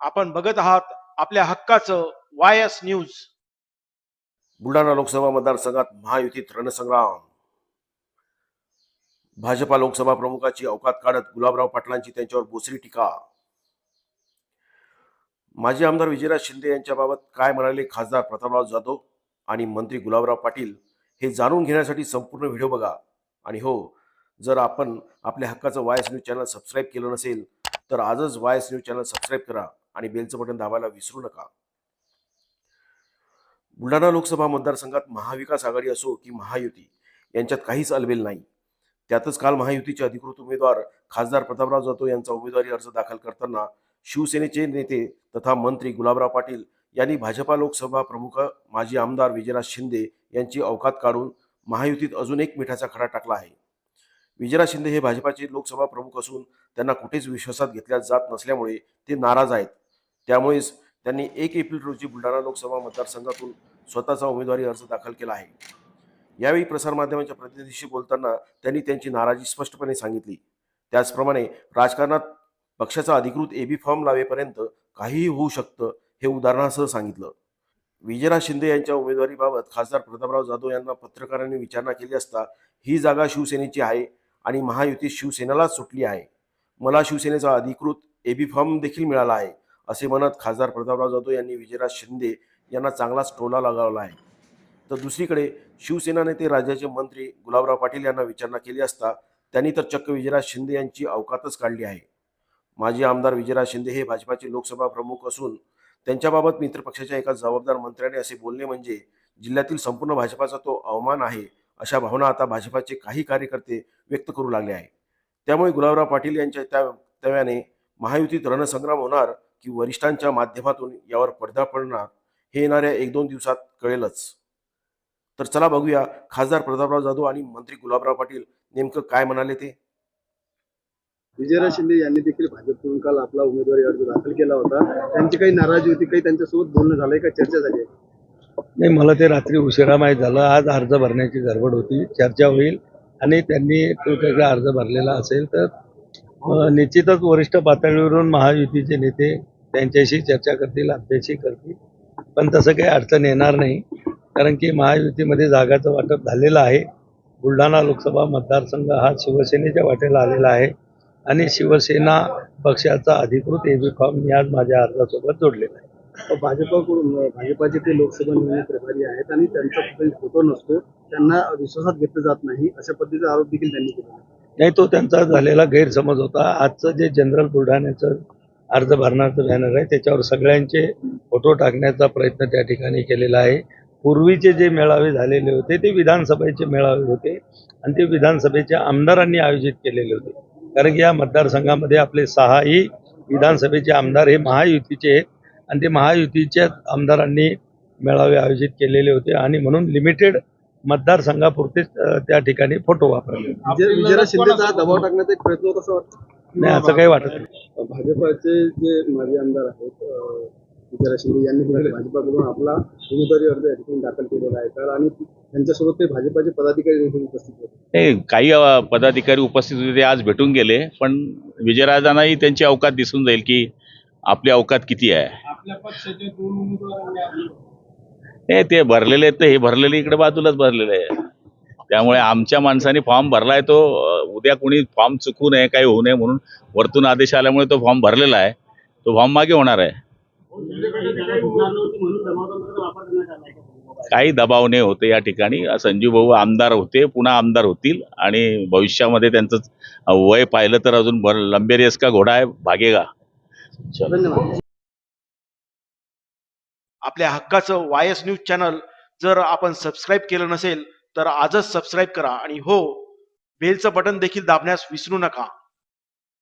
आपण बघत आहात आपल्या हक्काचं Y S news. Buldhana Lok Sabha मतदारसंघात महायुतीत रणसंग्राम. भाजपा लोकसभा प्रमुखाची अवकात काढत गुलाबराव पाटलांची त्यांच्यावर बोसरी टीका. माजी आमदार विजयराज शिंदे यांच्याबाबत काय म्हणाले खासदार प्रतापराव जाधव आणि मंत्री गुलाबराव पाटील हे जाणून घेण्यासाठी संपूर्ण व्हिडिओ बघा. आणि हो जर आपण आपल्या हक्काचं Y S news channel subscribe केलं नसेल तर आजच Y S news channel subscribe करा. आणि बेलचं बटन दाबायला विसरू नका. बुलढाणा लोकसभा मतदारसंघात महाविकास आघाडी असो की महायुती यांच्यात काहीच अलबेल नाही. त्यातच काल महायुतीचे अधिकृत उमेदवार खासदार प्रतापराव जाधव यांचा उमेदवारी अर्ज दाखल करताना शिवसेनेचे नेते तथा मंत्री गुलाबराव पाटील यांनी भाजपा लोकसभा प्रमुख माजी आमदार विजयराज शिंदे यांची अवकात काढून महायुतीत अजून एक मिठाचा खडा टाकला आहे. विजयराज शिंदे हे भाजपाचे लोकसभा प्रमुख असून त्यांना कुठेच विश्वासात घेतल्या जात नसल्यामुळे ते नाराज आहेत. त्यामुळेच त्यांनी एक एप्रिल रोजी बुलढाणा लोकसभा मतदारसंघातून स्वतःचा उमेदवारी अर्ज दाखल केला आहे. यावेळी प्रसारमाध्यमांच्या प्रतिनिधीशी बोलताना त्यांनी त्यांची नाराजी स्पष्टपणे सांगितली. त्याचप्रमाणे राजकारणात पक्षाचा अधिकृत एबी फॉर्म लावेपर्यंत काहीही होऊ शकतं हे उदाहरणासह सांगितलं. विजयराज शिंदे यांच्या उमेदवारीबाबत खासदार प्रतापराव जाधव यांना पत्रकारांनी विचारणा केली असता ही जागा शिवसेनेची आहे आणि महायुती शिवसेनेलाच सुटली आहे. मला शिवसेनेचा अधिकृत एबी फॉर्म देखील मिळाला आहे. असे म्हणत खासदार प्रतापराव जाधव यांनी विजयराज शिंदे यांना चांगलाच टोला लगावला आहे. तर दुसरीकडे शिवसेना नेते राज्याचे मंत्री गुलाबराव पाटील यांना विचारणा केली असता त्यांनी तर चक्क विजयराज शिंदे यांची अवकातच काढली आहे. माजी आमदार विजयराज शिंदे हे भाजपाचे लोकसभा प्रमुख असून त्यांच्याबाबत मित्रपक्षाच्या एका जबाबदार मंत्र्याने असे बोलणे म्हणजे जिल्ह्यातील संपूर्ण भाजपाचा तो अवमान आहे अशा भावना आता भाजपाचे काही कार्यकर्ते व्यक्त करू लागले आहे. त्यामुळे गुलाबराव पाटील यांच्या त्या वक्तव्याने महायुतीत रणसंग्राम होणार की वरिष्ठांच्या माध्यमातून यावर पडदा पडणार हे येणाऱ्या एक दोन दिवसात कळेलच. तर चला बघूया खासदार प्रतापराव जाधव आणि मंत्री गुलाबराव पाटील नेमकं काय म्हणाले ते? विजयराज शिंदे यांनी देखील भाजपकडून काल आपला उमेदवारी अर्ज दाखल केला होता. त्यांची काही नाराजी होती काही त्यांच्यासोबत बोलणं झालंय का? चर्चा झाली नाही मला ते रात्री उशिरा माहीत झालं. आज अर्ज भरण्याची गडबड होती चर्चा होईल आणि त्यांनी तो त्याचा अर्ज भरलेला असेल तर निश्चितच वरिष्ठ पातळीवरून महायुतीचे नेते त्यांच्याशी चर्चा करतील आमच्याशी करतील. पण तसं काही अडचण येणार नाही. कारण की महायुतीमध्ये जागाचं वाटप झालेलं आहे. बुलढाणा लोकसभा मतदारसंघ हा शिवसेनेच्या वाटेला आलेला आहे. आणि शिवसेना पक्षाचा अधिकृत एबी फॉर्म मी आज माझ्या अर्जासोबत जोडलेला आहे. भाजपकडून भाजपाचे ते लोकसभा निवडणूक प्रभारी आहेत आणि त्यांचा कुठेही फोटो नसतो त्यांना विश्वासात घेतलं जात नाही. अशा पद्धतीचा आरोप देखील त्यांनी केला नाही तो त्यांचा झालेला गैरसमज होता. आजचं जे जनरल बुलढाण्याचं अर्ज भरण्याचं बॅनर आहे. त्याच्यावर सगळ्यांचे फोटो टाकण्याचा प्रयत्न त्या ठिकाणी केलेला आहे. पूर्वीचे जे मेळावे झालेले होते ते विधानसभेचे मेळावे होते आणि ते विधानसभेच्या आमदारांनी आयोजित केलेले होते. कारण की या मतदारसंघामध्ये आपले सहाही विधानसभेचे आमदार हे महायुतीचे आहेत आणि ते महायुतीच्या आमदारांनी मेळावे आयोजित केलेले होते. आणि म्हणून लिमिटेड मतदारसंघापुरतेच त्या ठिकाणी फोटो वापरले. विजय विजयराज शिंदेचा दबाव टाकण्याचा एक प्रयत्न होत असं वाटतं? नाही असं काही वाटत नाही. भाजपाचे जे माजी आमदार आहेत विजयराज शिंदे यांनी भाजपाकडून आपला उमेदवारी अर्ज या ठिकाणी दाखल केलेला आहे. तर आणि त्यांच्यासोबत ते भाजपाचे पदाधिकारी देखील उपस्थित होते. नाही काही पदाधिकारी उपस्थित होते ते आज भेटून गेले पण विजयराजांनाही त्यांची अवकात दिसून जाईल की आपली अवकात किती आहे. हे ते भरलेले आहेत ते हे भरलेले इकडे बाजूलाच भरलेले आहे त्यामुळे आमच्या माणसाने फॉर्म भरलाय तो उद्या कोणी फॉर्म चुकू नये काही होऊ नये म्हणून वरतून आदेश आल्यामुळे तो फॉर्म भरलेला आहे. तो फॉर्म मागे होणार आहे. काही दबाव नाही होते या ठिकाणी. संजीव भाऊ आमदार होते पुन्हा आमदार होतील आणि भविष्यामध्ये त्यांचं वय पाहिलं तर अजून लंबेरियस का घोडा आहे भागेगा. आपल्या हक्काचं वाय एस न्यूज चॅनल जर आपण सबस्क्राईब केलं नसेल तर आजच सबस्क्राईब करा. आणि हो बेलचं बटन देखील दाबण्यास विसरू नका.